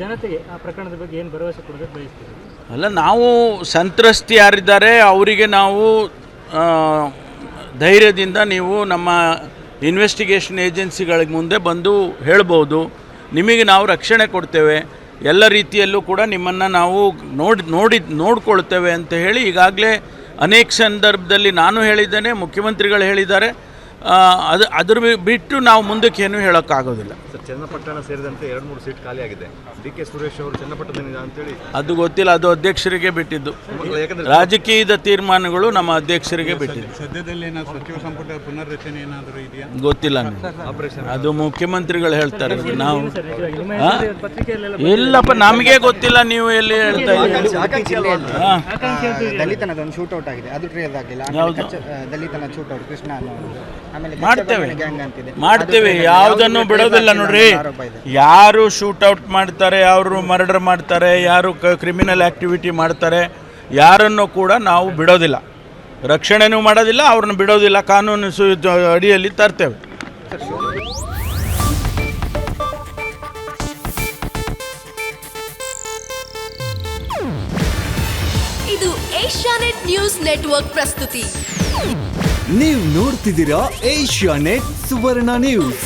ಜನತೆಗೆ ಆ ಪ್ರಕರಣದ ಬಗ್ಗೆ ಏನು ಭರವಸೆ ಕೊಡೋದಕ್ಕೆ ಬಯಸ್ತೀವಿ ಅಲ್ಲ, ನಾವು ಸಂತ್ರಸ್ತಿ ಯಾರಿದ್ದಾರೆ ಅವರಿಗೆ ನಾವು ಧೈರ್ಯದಿಂದ ನೀವು ನಮ್ಮ ಇನ್ವೆಸ್ಟಿಗೇಷನ್ ಏಜೆನ್ಸಿಗಳಿಗೆ ಮುಂದೆ ಬಂದು ಹೇಳ್ಬೋದು. ನಿಮಗೆ ನಾವು ರಕ್ಷಣೆ ಕೊಡ್ತೇವೆ. ಎಲ್ಲ ರೀತಿಯಲ್ಲೂ ಕೂಡ ನಿಮ್ಮನ್ನು ನಾವು ನೋಡಿ ನೋಡಿ ನೋಡ್ಕೊಳ್ತೇವೆ ಅಂತ ಹೇಳಿ ಈಗಾಗಲೇ ಅನೇಕ ಸಂದರ್ಭದಲ್ಲಿ ನಾನು ಹೇಳಿದ್ದೇನೆ, ಮುಖ್ಯಮಂತ್ರಿಗಳು ಹೇಳಿದ್ದಾರೆ. ಅದು, ಅದ್ರ ಬಿಟ್ಟು ನಾವು ಮುಂದಕ್ಕೆ ಏನೂ ಹೇಳೋಕ್ಕಾಗೋದಿಲ್ಲ. ಚನ್ನಪಟ್ಟಣ ಸೇರಿದಂತೆ ಎರಡು ಮೂರು ಸೀಟ್ ಖಾಲಿಯಾಗಿದೆ ಡಿ ಕೆ ಸುರೇಶ್ ಅವರು ಚನ್ನಪಟ್ಟಣದಿಂದ ಅಂತೇಳಿ. ಅದು ಗೊತ್ತಿಲ್ಲ ಅದು ಅಧ್ಯಕ್ಷರಿಗೆ ಬಿಟ್ಟಿದ್ದು. ಯಾಕಂದ್ರೆ ರಾಜಕೀಯದ ತೀರ್ಮಾನಗಳು ನಮ್ಮ ಅಧ್ಯಕ್ಷರಿಗೆ ಬಿಟ್ಟಿದ್ದು. ಸದ್ಯದಲ್ಲಿ ಏನಾದ್ರು ಸಚಿವ ಸಂಪುಟ ಪುನರ್ರಚನೆ ಏನಾದರೂ ಇದೆಯಾ? ಗೊತ್ತಿಲ್ಲ ಅದು ಮುಖ್ಯಮಂತ್ರಿಗಳು ಹೇಳ್ತಾರೆ ನಾವು ಇಲ್ಲಪ್ಪ ನಮಗೆ ಗೊತ್ತಿಲ್ಲ ನೀವು ಎಲ್ಲಿ ಹೇಳ್ತಾ. ದಲಿತನದ ಒಂದು ಶೂಟೌಟ್ ಆಗಿದೆ ಅದು ಟ್ರೇಸ್ ಆಗಿಲ್ಲ. ದಲಿತನ ಶೂಟೌಟ್ ಕೃಷ್ಣ ಮಾಡ್ತೇವೆ. ಮಾಡ್ತೇವೆ ಯಾವುದನ್ನು ಬಿಡೋದಿಲ್ಲ trace ನೋಡ್ರಿ ಯಾರು ಶೂಟೌಟ್ ಮಾಡ್ತಾರೆ ಯಾರು ಮರ್ಡರ್ ಮಾಡ್ತಾರೆ ಯಾರು ಕ್ರಿಮಿನಲ್ ಆ್ಯಕ್ಟಿವಿಟಿ ಮಾಡ್ತಾರೆ ಯಾರನ್ನು ಕೂಡ ನಾವು ಬಿಡೋದಿಲ್ಲ. ರಕ್ಷಣೆನೂ ಮಾಡೋದಿಲ್ಲ ಅವ್ರನ್ನ ಬಿಡೋದಿಲ್ಲ. ಕಾನೂನು ಸು ಅಡಿಯಲ್ಲಿ ತರ್ತೇವೆ. ಇದು ಏಷ್ಯಾನೆಟ್ ನ್ಯೂಸ್ ನೆಟ್ವರ್ಕ್ ಪ್ರಸ್ತುತಿ. ನೀವು ನೋಡ್ತಿದ್ದೀರಾ ಏಷ್ಯಾನೆಟ್ ಸುವರ್ಣ ನ್ಯೂಸ್.